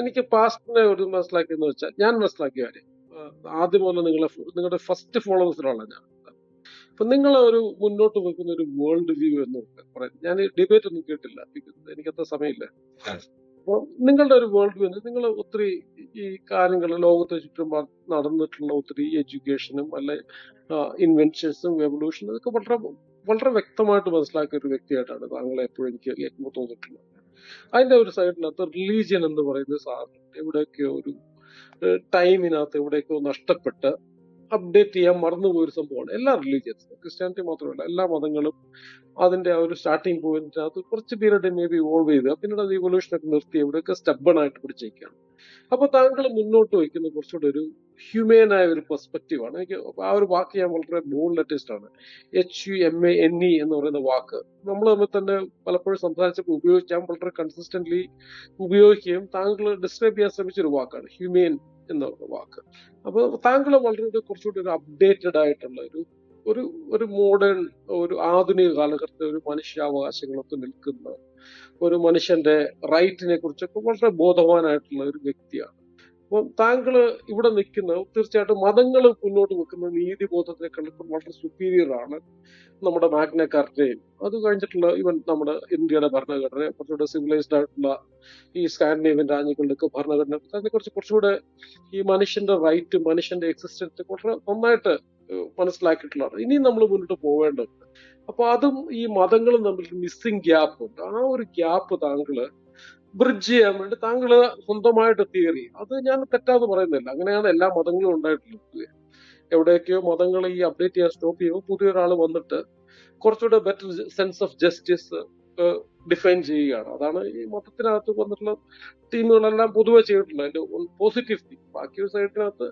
എനിക്ക് പാസ്റ്റിനെ ഒരു മനസ്സിലാക്കിയെന്ന് വെച്ചാൽ ഞാൻ മനസ്സിലാക്കിയ കാര്യം. ആദ്യം പോലെ നിങ്ങളെ നിങ്ങളുടെ ഫസ്റ്റ് ഫോളോവേഴ്സിലുള്ള ഞാൻ. അപ്പൊ നിങ്ങൾ ഒരു മുന്നോട്ട് വെക്കുന്ന ഒരു വേൾഡ് വ്യൂ എന്ന് പറയുന്നത് ഞാൻ ഡിബേറ്റ് ഒന്നും കേട്ടില്ല എനിക്കത്ര സമയമില്ല. അപ്പൊ നിങ്ങളുടെ ഒരു വേൾഡ് വ്യൂ നിങ്ങൾ ഒത്തിരി ഈ കാര്യങ്ങൾ ലോകത്തെ ചുറ്റും നടന്നിട്ടുള്ള ഒത്തിരി എഡ്യൂക്കേഷനും അല്ലെ ഇൻവെൻഷൻസും എവല്യൂഷനും ഇതൊക്കെ വളരെ വളരെ വ്യക്തമായിട്ട് മനസ്സിലാക്കിയ ഒരു വ്യക്തിയായിട്ടാണ് താങ്കളെ എപ്പോഴും എനിക്ക് തോന്നിയിട്ടുള്ളത്. അതിന്റെ ഒരു സൈഡിനകത്ത് റിലീജിയൻ എന്ന് പറയുന്ന സാധനം. എവിടെയൊക്കെയോ ഒരു ടൈമിനകത്ത് എവിടെയൊക്കെയോ നഷ്ടപ്പെട്ട് അപ്ഡേറ്റ് ചെയ്യാൻ മറന്നുപോയൊരു സംഭവമാണ്. എല്ലാ റിലീജിയൻസും ക്രിസ്ത്യാനിറ്റി മാത്രമല്ല എല്ലാ മതങ്ങളും അതിന്റെ ആ ഒരു സ്റ്റാർട്ടിങ് അത് കുറച്ച് പീരീഡ് മേ ബി ഇവോൾവ് ചെയ്ത് പിന്നീട് അത് ഇവല്യൂഷൻ ഒക്കെ നിർത്തി എവിടെയൊക്കെ സ്റ്റബൺ ആയിട്ട് പിടിച്ചേക്കാണ് അപ്പൊ താങ്കൾ മുന്നോട്ട് വയ്ക്കുന്ന കുറച്ചുകൂടെ ഒരു ഹ്യൂമൻ ആയ ഒരു ആണ്. എനിക്ക് ആ ഒരു വാക്ക് ഞാൻ വളരെ ബോൾ ലെറ്റസ്റ്റ് ആണ്. H U M A N E എന്ന് പറയുന്ന വാക്ക്. നമ്മൾ തമ്മിൽ തന്നെ പലപ്പോഴും സംസാരിച്ചപ്പോൾ ഉപയോഗിക്കാൻ വളരെ കൺസിസ്റ്റന്റ്ലി ഉപയോഗിക്കുകയും താങ്കൾ ഡിസ്ക്രൈബ് ചെയ്യാൻ ശ്രമിച്ച ഒരു വാക്കാണ് ഹ്യൂമൻ എന്ന വാക്ക്. അപ്പൊ താങ്കൾ വളരെ കുറച്ചുകൂടി ഒരു അപ്ഡേറ്റഡ് ആയിട്ടുള്ള ഒരു ഒരു ഒരു മോഡേൺ ഒരു ആധുനിക കാലഘട്ടത്തിൽ ഒരു മനുഷ്യാവകാശങ്ങളൊക്കെ നിൽക്കുന്ന ഒരു മനുഷ്യന്റെ റൈറ്റിനെ കുറിച്ചൊക്കെ വളരെ ബോധവാനായിട്ടുള്ള ഒരു വ്യക്തിയാണ്. അപ്പം താങ്കൾ ഇവിടെ നിൽക്കുന്ന തീർച്ചയായിട്ടും മതങ്ങൾ മുന്നോട്ട് വെക്കുന്ന നീതിബോധത്തിനേക്കാൾ ഇപ്പം വളരെ സുപ്പീരിയർ ആണ് നമ്മുടെ മാഗ്ന കാർട്ടയും അത് കഴിഞ്ഞിട്ടുള്ള ഇവൻ നമ്മുടെ ഇന്ത്യയുടെ ഭരണഘടന കുറച്ചുകൂടെ സിവിലൈസ്ഡ് ആയിട്ടുള്ള ഈ സ്കാൻഡിനേഷ്യൻ രാജ്യങ്ങളുടെയൊക്കെ ഭരണഘടന അതിനെ കുറിച്ച് കുറച്ചുകൂടെ ഈ മനുഷ്യന്റെ റൈറ്റ് മനുഷ്യന്റെ എക്സിസ്റ്റൻസ് വളരെ നന്നായിട്ട് മനസ്സിലാക്കിയിട്ടുള്ളതാണ്. ഇനിയും നമ്മൾ മുന്നോട്ട് പോവേണ്ടതുണ്ട്. അപ്പൊ അതും ഈ മതങ്ങളും തമ്മിൽ മിസ്സിംഗ് ഗ്യാപ്പ് ഉണ്ട്. ആ ഒരു ഗ്യാപ്പ് താങ്കൾ ബ്രിഡ്ജ് ചെയ്യാൻ വേണ്ടി താങ്കൾ സ്വന്തമായിട്ട് തിയറി അത് ഞാൻ തെറ്റാന്ന് പറയുന്നില്ല. അങ്ങനെയാണ് എല്ലാ മതങ്ങളും ഉണ്ടായിട്ടുള്ളത്. എവിടെയൊക്കെയോ മതങ്ങൾ ഈ അപ്ഡേറ്റ് ചെയ്യാൻ സ്റ്റോപ്പ് ചെയ്യുമ്പോൾ പുതിയൊരാൾ വന്നിട്ട് കുറച്ചുകൂടെ better sense of justice define ചെയ്യുകയാണ്. അതാണ് ഈ മതത്തിനകത്ത് വന്നിട്ടുള്ള ടീമുകളെല്ലാം പൊതുവെ ചെയ്തിട്ടുള്ളത്. അതിന്റെ പോസിറ്റീവ് തീം ബാക്കി ഒരു സൈഡിനകത്ത്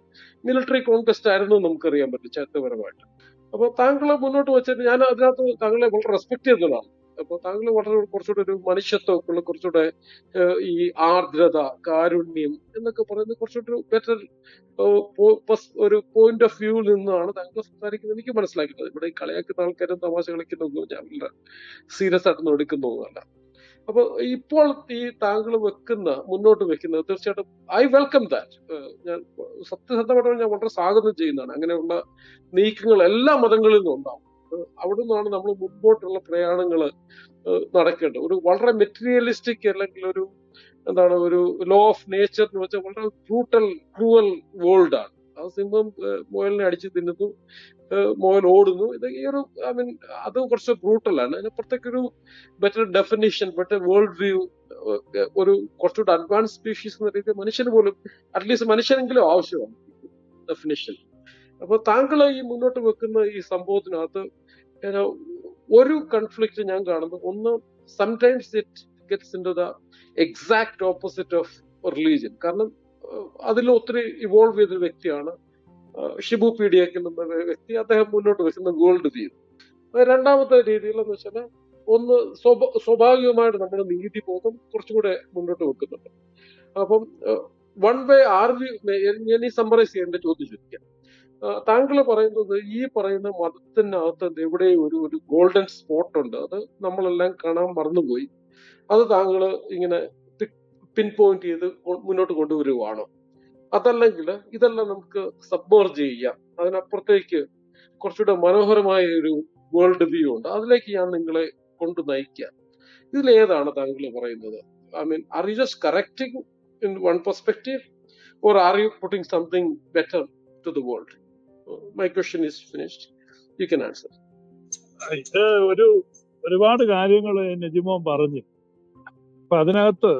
മിലിറ്ററി കോൺടെസ്റ്റ് ആയിരുന്നു നമുക്കറിയാൻ പറ്റും ചരിത്രപരമായിട്ട്. അപ്പൊ താങ്കളെ മുന്നോട്ട് വെച്ചിട്ട് ഞാൻ അതിനകത്ത് താങ്കളെ വളരെ റെസ്പെക്ട് ചെയ്യുന്നതാണ് അപ്പൊ താങ്കൾ വളരെ കുറച്ചുകൂടെ ഒരു മനുഷ്യത്വമൊക്കെയുള്ള കുറച്ചുകൂടെ ഈ ആർദ്രത കാരുണ്യം എന്നൊക്കെ പറയുന്നത് കുറച്ചുകൂടെ ബെറ്റർ ഒരു പോയിന്റ് ഓഫ് വ്യൂവിൽ നിന്നാണ് താങ്കൾ സംസാരിക്കുന്നത്. എനിക്ക് മനസ്സിലാക്കുന്നത്. ഇവിടെ ഈ കളിയാക്കുന്ന ആൾക്കാരും തമാശ കളിക്കുന്നൊന്നും ഞാൻ വളരെ സീരിയസ് ആയിട്ടൊന്നും എടുക്കുന്നൊന്നുമല്ല. അപ്പൊ ഇപ്പോൾ ഈ താങ്കൾ വെക്കുന്ന മുന്നോട്ട് വെക്കുന്നത് തീർച്ചയായിട്ടും ഐ വെൽക്കം ദാറ്റ് ഞാൻ സത്യസന്ധമായിട്ട് ഞാൻ വളരെ സ്വാഗതം ചെയ്യുന്നതാണ്. അങ്ങനെയുള്ള നീക്കങ്ങൾ എല്ലാ മതങ്ങളിൽ നിന്നും ഉണ്ടാവും. അവിടെ നിന്നാണ് നമ്മൾ മുമ്പോട്ടുള്ള പ്രയാണങ്ങൾ നടക്കേണ്ടത്. ഒരു വളരെ മെറ്റീരിയലിസ്റ്റിക് അല്ലെങ്കിൽ ഒരു എന്താണ് ഒരു ലോ ഓഫ് നേച്ചർ എന്ന് വെച്ചാൽ വളരെ ബ്രൂട്ടൽ ക്രൂവൽ വേൾഡ് ആണ്. ആ സിംഹം മോയലിനെ അടിച്ച് തിന്നുന്നു മോയൽ ഓടുന്നു. ഇത് ഈ ഒരു ഐ മീൻ അത് കുറച്ച് ബ്രൂട്ടലാണ് അതിനപ്പുറത്തേക്കൊരു better definition better world view ഒരു കുറച്ചുകൂടെ അഡ്വാൻസ് സ്പീഷീസ് എന്ന രീതിയിൽ മനുഷ്യന് പോലും അറ്റ്ലീസ്റ്റ് മനുഷ്യനെങ്കിലും ആവശ്യമാണ് ഡെഫിനിഷൻ അപ്പൊ താങ്കൾ ഈ മുന്നോട്ട് വെക്കുന്ന ഈ സംഭവത്തിനകത്ത് ഒരു കൺഫ്ലിക്റ്റ് ഞാൻ കാണുന്നു ഒന്ന് sometimes it gets into the exact opposite of religion കാരണം അതിൽ ഒത്തിരി ഇവോൾവ് ചെയ്തൊരു വ്യക്തിയാണ് ഷിബു എക്കിൽ എന്ന വ്യക്തി. അദ്ദേഹം മുന്നോട്ട് വെക്കുന്ന ഗോൾഡ് വ്യൂ രണ്ടാമത്തെ രീതിയിൽ എന്ന് വെച്ചാൽ ഒന്ന് സ്വഭ- സ്വാഭാവികമായിട്ട് നമ്മുടെ നീതിബോധം കുറച്ചുകൂടെ മുന്നോട്ട് വെക്കുന്നുണ്ട്. അപ്പം വൺ വേ യു ഞാൻ ഈ സമ്മറൈസ് ചെയ്യേണ്ട ചോദ്യം ചോദിക്കാം. താങ്കൾ പറയുന്നത് ഈ പറയുന്ന മതത്തിനകത്ത് എവിടെ ഒരു ഒരു ഗോൾഡൻ സ്പോട്ട് ഉണ്ട്. അത് നമ്മളെല്ലാം കാണാൻ മറന്നുപോയി. അത് താങ്കൾ ഇങ്ങനെ പിൻ പോയിന്റ് ചെയ്ത് മുന്നോട്ട് കൊണ്ടുവരുവാണോ അതല്ലെങ്കിൽ ഇതെല്ലാം നമുക്ക് സബ്മേർജ് ചെയ്യാം. അതിനപ്പുറത്തേക്ക് കുറച്ചുകൂടെ മനോഹരമായ ഒരു വേൾഡ് വ്യൂ ഉണ്ട്. അതിലേക്ക് ഞാൻ നിങ്ങളെ കൊണ്ട് നയിക്കാം. ഇതിലേതാണ് താങ്കൾ പറയുന്നത്. I mean are you just correcting in one perspective, or are you putting something better to the world? My question is finished. You can answer. ഇത് ഒരു ഒരുപാട് കാര്യങ്ങൾ നജിമോൻ പറഞ്ഞു അപ്പൊ അതിനകത്ത്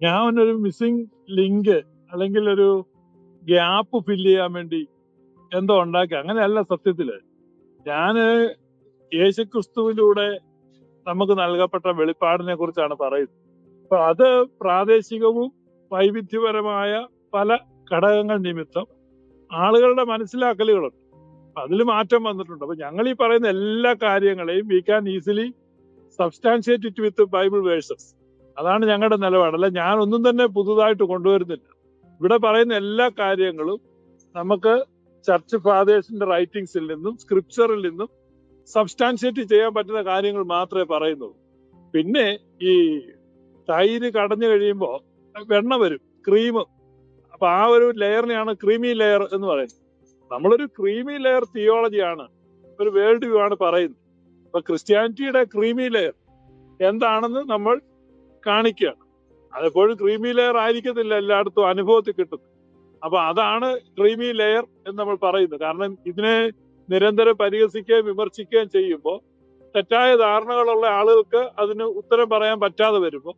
ഞാൻ ഒരു മിസ്സിംഗ് ലിങ്ക് അല്ലെങ്കിൽ ഒരു ഗ്യാപ്പ് ഫില്ല് ചെയ്യാൻ വേണ്ടി എന്തോ ഉണ്ടാക്കി അങ്ങനെയല്ല സത്യത്തിൽ ഞാൻ യേശുക്രിസ്തുവിലൂടെ നമുക്ക് നൽകപ്പെട്ട വെളിപ്പാടിനെ കുറിച്ചാണ് പറയുന്നത് അപ്പൊ അത് പ്രാദേശികവും വൈവിധ്യപരമായ പല ഘടകങ്ങൾ നിമിത്തം ആളുകളുടെ മനസ്സിലാക്കലുകളുണ്ട്. അതിൽ മാറ്റം വന്നിട്ടുണ്ട്. അപ്പൊ ഞങ്ങൾ ഈ പറയുന്ന എല്ലാ കാര്യങ്ങളെയും we can easily substantiate it with Bible verses അതാണ് ഞങ്ങളുടെ നിലപാട്. അല്ല ഞാൻ ഒന്നും തന്നെ പുതുതായിട്ട് കൊണ്ടുവരുന്നില്ല. ഇവിടെ പറയുന്ന എല്ലാ കാര്യങ്ങളും നമുക്ക് ചർച്ച് ഫാദേഴ്സിന്റെ റൈറ്റിംഗ്സിൽ നിന്നും സ്ക്രിപ്ചറിൽ നിന്നും സബ്സ്റ്റാൻഷിയേറ്റ് ചെയ്യാൻ പറ്റുന്ന കാര്യങ്ങൾ മാത്രമേ പറയുന്നുള്ളൂ. പിന്നെ ഈ തൈര് കടഞ്ഞു കഴിയുമ്പോൾ വെണ്ണ വരും ക്രീം അപ്പൊ ആ ഒരു ലെയറിനെയാണ് ക്രീമി ലെയർ എന്ന് പറയുന്നത്. നമ്മളൊരു ക്രീമി ലെയർ തിയോളജിയാണ് ഒരു വേൾഡ് വ്യൂ ആണ് പറയുന്നത്. അപ്പൊ ക്രിസ്ത്യാനിറ്റിയുടെ ക്രീമി ലെയർ എന്താണെന്ന് നമ്മൾ കാണിക്കുകയാണ്. അതെപ്പോഴും ക്രീമി ലെയർ ആയിരിക്കത്തില്ല എല്ലായിടത്തും അനുഭവത്തിൽ കിട്ടുന്നത് അപ്പൊ അതാണ് ക്രീമി ലെയർ എന്ന് നമ്മൾ പറയുന്നത്. കാരണം ഇതിനെ നിരന്തരം പരിഹസിക്കുകയും വിമർശിക്കുകയും ചെയ്യുമ്പോൾ തെറ്റായ ധാരണകളുള്ള ആളുകൾക്ക് അതിന് ഉത്തരം പറയാൻ പറ്റാതെ വരുമ്പോൾ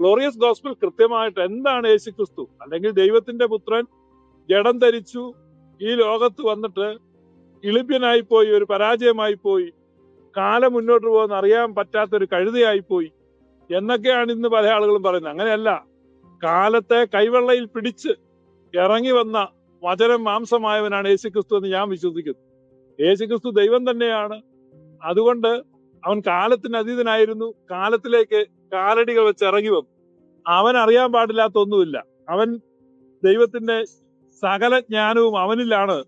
ഗ്ലോറിയസ് ഗോസ്പിൾ കൃത്യമായിട്ട് എന്താണ് യേശു ക്രിസ്തു അല്ലെങ്കിൽ ദൈവത്തിന്റെ പുത്രൻ ജഡം ധരിച്ചു ഈ ലോകത്ത് വന്നിട്ട് ഇളിപ്യനായി പോയി ഒരു പരാജയമായി പോയി കാലം മുന്നോട്ട് പോകുന്ന അറിയാൻ പറ്റാത്ത ഒരു കഴുതയായി പോയി എന്നൊക്കെയാണ് ഇന്ന് പല ആളുകളും പറയുന്നത്. അങ്ങനെയല്ല. കാലത്തെ കൈവെള്ളയിൽ പിടിച്ച് ഇറങ്ങി വന്ന വചനം മാംസമായവനാണ് യേശുക്രിസ്തു എന്ന് ഞാൻ വിശ്വസിക്കുന്നു. യേശുക്രിസ്തു ദൈവം തന്നെയാണ്. അതുകൊണ്ട് അവൻ കാലത്തിന് അതീതനായിരുന്നു. കാലത്തിലേക്ക് കാലടികൾ വെച്ച് ഇറങ്ങി വന്നു. അവൻ അറിയാൻ പാടില്ലാത്ത ഒന്നുമില്ല അവൻ ദൈവത്തിന്റെ സകല ജ്ഞാനവും അവനിലാണ്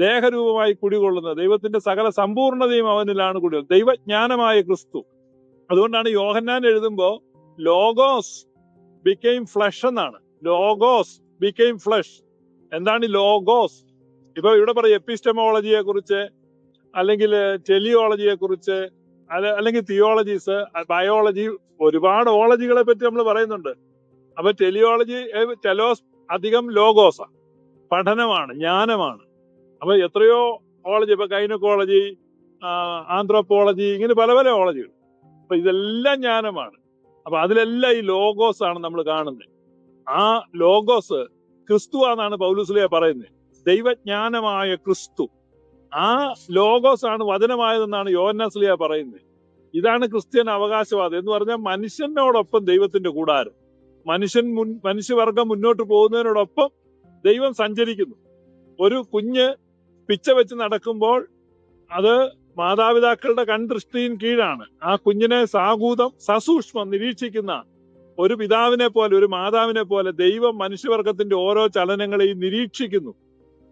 ദേഹരൂപമായി കുടികൊള്ളുന്നത്. ദൈവത്തിന്റെ സകല സമ്പൂർണതയും അവനിലാണ് കുടികൊള്ളുന്നത്. ദൈവജ്ഞാനമായ ക്രിസ്തു. അതുകൊണ്ടാണ് യോഹന്നാൻ എഴുതുമ്പോ ലോഗോസ് ബിക്കെയിം ഫ്ലഷ് എന്നാണ്. ലോഗോസ് ബിക്കെയിം ഫ്ലഷ് എന്താണ് ലോഗോസ്? ഇപ്പൊ ഇവിടെ പറയും എപ്പിസ്റ്റമോളജിയെ കുറിച്ച് അല്ലെങ്കിൽ ടെലിയോളജിയെ കുറിച്ച് അല്ലെങ്കിൽ തിയോളജീസ് ബയോളജി ഒരുപാട് ഓളജികളെ പറ്റി നമ്മൾ പറയുന്നുണ്ട്. അപ്പൊ ടെലിയോളജി ടെലോസ് അധികം ലോഗോസ പഠനമാണ് ജ്ഞാനമാണ്. അപ്പൊ എത്രയോ ഓളജി ഇപ്പൊ ഗൈനക്കോളജി ആന്ത്രോപോളജി ഇങ്ങനെ പല പല ഓളജികൾ. അപ്പൊ ഇതെല്ലാം ജ്ഞാനമാണ്. അപ്പൊ അതിലെല്ലാം ഈ ലോഗോസ് ആണ് നമ്മൾ കാണുന്നത് ആ ലോഗോസ് ക്രിസ്തു ആണെന്നാണ് പൗലുസ്ലിയ പറയുന്നത് ദൈവജ്ഞാനമായ ക്രിസ്തു. ആ ലോഗോസ് ആണ് വചനമായതെന്നാണ് യോന്നാസ്ലിയ പറയുന്നത് ഇതാണ് ക്രിസ്ത്യൻ അവകാശവാദം എന്ന് പറഞ്ഞാൽ മനുഷ്യനോടൊപ്പം ദൈവത്തിന്റെ കൂടാരം. മനുഷ്യൻ മുൻ മനുഷ്യവർഗം മുന്നോട്ട് പോകുന്നതിനോടൊപ്പം ദൈവം സഞ്ചരിക്കുന്നു. ഒരു കുഞ്ഞ് പിച്ച വെച്ച് നടക്കുമ്പോൾ അത് മാതാപിതാക്കളുടെ കൺദൃഷ്ടിയും കീഴാണ്. ആ കുഞ്ഞിനെ സാകൂതം സസൂക്ഷ്മം നിരീക്ഷിക്കുന്ന ഒരു പിതാവിനെ പോലെ ഒരു മാതാവിനെ പോലെ ദൈവം മനുഷ്യവർഗത്തിന്റെ ഓരോ ചലനങ്ങളെയും നിരീക്ഷിക്കുന്നു.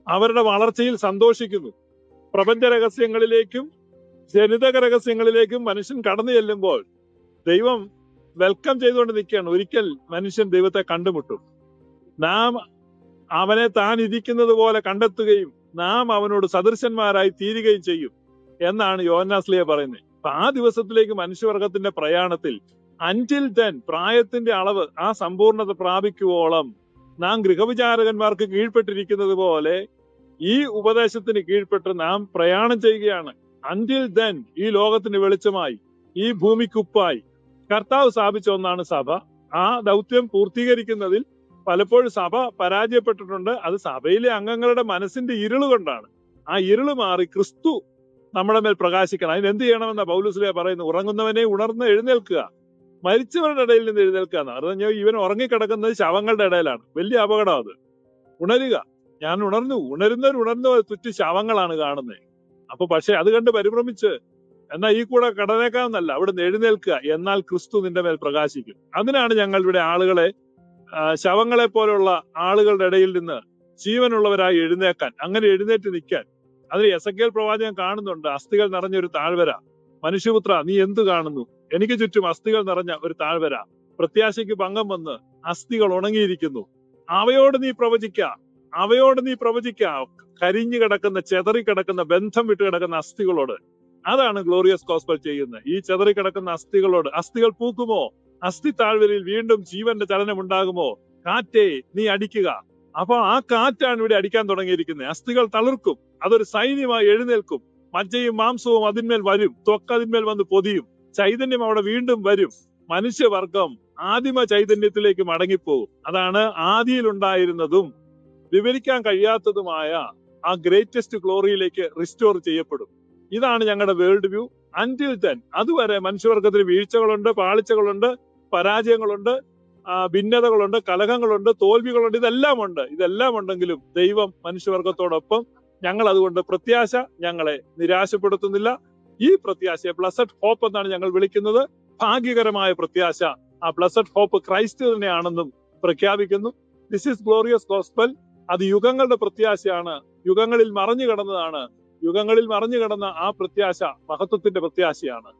അവരുടെ വളർച്ചയിൽ സന്തോഷിക്കുന്നു. പ്രപഞ്ച രഹസ്യങ്ങളിലേക്കും ജനിതക രഹസ്യങ്ങളിലേക്കും മനുഷ്യൻ കടന്നു ചെല്ലുമ്പോൾ ദൈവം വെൽക്കം ചെയ്തുകൊണ്ട് നിൽക്കുകയാണ്. ഒരിക്കൽ മനുഷ്യൻ ദൈവത്തെ കണ്ടുമുട്ടും. നാം അവനെ താൻ ഇരിക്കുന്നത് പോലെ കണ്ടെത്തുകയും നാം അവനോട് സദൃശന്മാരായി തീരുകയും ചെയ്യും എന്നാണ് യോന്നാസ്ലിയ പറയുന്നത്. അപ്പൊ ആ ദിവസത്തിലേക്ക് മനുഷ്യവർഗത്തിന്റെ പ്രയാണത്തിൽ അഞ്ചിൽ തൻ പ്രായത്തിന്റെ അളവ് ആ സമ്പൂർണത പ്രാപിക്കുവോളം നാം ഗൃഹവിചാരകന്മാർക്ക് കീഴ്പ്പെട്ടിരിക്കുന്നത് പോലെ ഈ ഉപദേശത്തിന് കീഴ്പ്പെട്ട് നാം പ്രയാണം ചെയ്യുകയാണ്. അന്റിൽ ദെൻ ഈ ലോകത്തിന് വെളിച്ചമായി ഈ ഭൂമിക്കുപ്പായി കർത്താവ് സ്ഥാപിച്ച ഒന്നാണ് സഭ. ആ ദൗത്യം പൂർത്തീകരിക്കുന്നതിൽ പലപ്പോഴും സഭ പരാജയപ്പെട്ടിട്ടുണ്ട്. അത് സഭയിലെ അംഗങ്ങളുടെ മനസ്സിന്റെ ഇരുൾ കൊണ്ടാണ്. ആ ഇരുൾ മാറി ക്രിസ്തു നമ്മുടെ മേൽ പ്രകാശിക്കണം. അതിന് എന്ത് ചെയ്യണമെന്ന പൗലുസ്ലിയ പറയുന്നു? ഉറങ്ങുന്നവനെ ഉണർന്ന് എഴുന്നേൽക്കുക. മരിച്ചവരുടെ ഇടയിൽ നിന്ന് എഴുന്നേൽക്കുക എന്ന് പറഞ്ഞാൽ ഇവൻ ഉറങ്ങിക്കിടക്കുന്നത് ശവങ്ങളുടെ ഇടയിലാണ്. വലിയ അപകടം അത്. ഉണരുക. ഞാൻ ഉണർന്നു. ഉണരുന്നവർ ഉണർന്നു തുറ്റു ശവങ്ങളാണ് കാണുന്നത്. അപ്പൊ പക്ഷെ അത് കണ്ട് പരിഭ്രമിച്ച് എന്നാൽ ഈ കൂടെ കടനേക്കാന്നല്ല അവിടെ എഴുന്നേൽക്കുക എന്നാൽ ക്രിസ്തു നിന്റെ മേൽ പ്രകാശിക്കും. അതിനാണ് ഞങ്ങൾ ഇവിടെ ആളുകളെ ശവങ്ങളെ പോലുള്ള ആളുകളുടെ ഇടയിൽ നിന്ന് ജീവനുള്ളവരായി എഴുന്നേക്കാൻ അങ്ങനെ എഴുന്നേറ്റ് നിൽക്കാൻ. അതിൽ എസക്കേൽ പ്രവാചകൻ കാണുന്നുണ്ട് അസ്ഥികൾ നിറഞ്ഞൊരു താഴ്വര. മനുഷ്യപുത്ര നീ എന്തു കാണുന്നു? എനിക്ക് ചുറ്റും അസ്ഥികൾ നിറഞ്ഞ ഒരു താഴ്വര. പ്രത്യാശയ്ക്ക് ഭംഗം വന്ന് അസ്ഥികൾ ഉണങ്ങിയിരിക്കുന്നു. അവയോട് നീ പ്രവചിക്ക അവയോട് നീ പ്രവചിക്ക. കരിഞ്ഞു കിടക്കുന്ന ചെതറി കിടക്കുന്ന ബന്ധം വിട്ട് കിടക്കുന്ന അസ്ഥികളോട്. അതാണ് ഗ്ലോറിയസ് കോസ്പൽ ചെയ്യുന്നത്. ഈ ചെതറി കിടക്കുന്ന അസ്ഥികളോട് അസ്ഥികൾ പൂക്കുമോ? അസ്ഥി താഴ്വരയിൽ വീണ്ടും ജീവന്റെ ചലനം ഉണ്ടാകുമോ? കാറ്റേ നീ അടിക്കുക. അപ്പൊ ആ കാറ്റാണ് ഇവിടെ അടിക്കാൻ തുടങ്ങിയിരിക്കുന്നത്. അസ്ഥികൾ തളിർക്കും. അതൊരു സൈന്യമായി എഴുന്നേൽക്കും. മജ്ജയും മാംസവും അതിന്മേൽ വരും. ത്വക്ക് അതിന്മേൽ വന്ന് പൊതിയും. ചൈതന്യം അവിടെ വീണ്ടും വരും. മനുഷ്യവർഗം ആദിമ ചൈതന്യത്തിലേക്ക് മടങ്ങിപ്പോകും. അതാണ് ആദിയിൽ ഉണ്ടായിരുന്നതും വിവരിക്കാൻ കഴിയാത്തതുമായ ആ ഗ്രേറ്റസ്റ്റ് ഗ്ലോറിയിലേക്ക് റിസ്റ്റോർ ചെയ്യപ്പെടും. ഇതാണ് ഞങ്ങളുടെ വേൾഡ് വ്യൂ അന്റിൽ തെൻ അതുവരെ മനുഷ്യവർഗത്തിന് വീഴ്ചകളുണ്ട് പാളിച്ചകളുണ്ട് പരാജയങ്ങളുണ്ട് ഭിന്നതകളുണ്ട് കലഹങ്ങളുണ്ട് തോൽവികളുണ്ട് ഇതെല്ലാം ഉണ്ട് ഇതെല്ലാം ഉണ്ടെങ്കിലും ദൈവം മനുഷ്യവർഗത്തോടൊപ്പം ഞങ്ങൾ അതുകൊണ്ട് പ്രത്യാശ ഞങ്ങളെ നിരാശപ്പെടുത്തുന്നില്ല. ഈ പ്രത്യാശയെ ബ്ലസഡ് ഹോപ്പ് എന്നാണ് ഞങ്ങൾ വിളിക്കുന്നത്. ഭാഗ്യകരമായ പ്രത്യാശ ആ ബ്ലസഡ് ഹോപ്പ് ക്രൈസ്റ്റ് തന്നെയാണെന്നും പ്രഖ്യാപിക്കുന്നു. ദിസ് ഇസ് ഗ്ലോറിയസ് ഗോസ്ബൽ അത് യുഗങ്ങളുടെ പ്രത്യാശയാണ് യുഗങ്ങളിൽ മറഞ്ഞു കിടന്നതാണ്. യുഗങ്ങളിൽ മറഞ്ഞു കിടന്ന ആ പ്രത്യാശ മഹത്വത്തിന്റെ പ്രത്യാശയാണ്.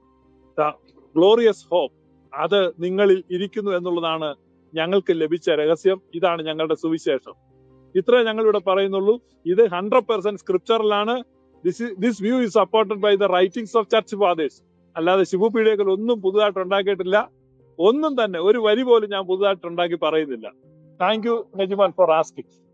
ഗ്ലോറിയസ് ഹോപ്പ് അത് നിങ്ങളിൽ ഇരിക്കുന്നു എന്നുള്ളതാണ് ഞങ്ങൾക്ക് ലഭിച്ച രഹസ്യം. ഇതാണ് ഞങ്ങളുടെ സുവിശേഷം. ഇത്രേ ഞങ്ങൾ ഇവിടെ പറയുന്നുള്ളൂ. ഇത് hundred percent സ്ക്രിപ്ചറിലാണ് this this view is supported by the writings of church fathers അല്ലാതെ ശിവു പീഡിയകൾ ഒന്നും പുതുതായിട്ട് ഉണ്ടാക്കിയിട്ടില്ല. ഒന്നും തന്നെ ഒരു വരി പോലും ഞാൻ പുതുതായിട്ട് ഉണ്ടാക്കി പറയുന്നില്ല. Thank you Najiman for asking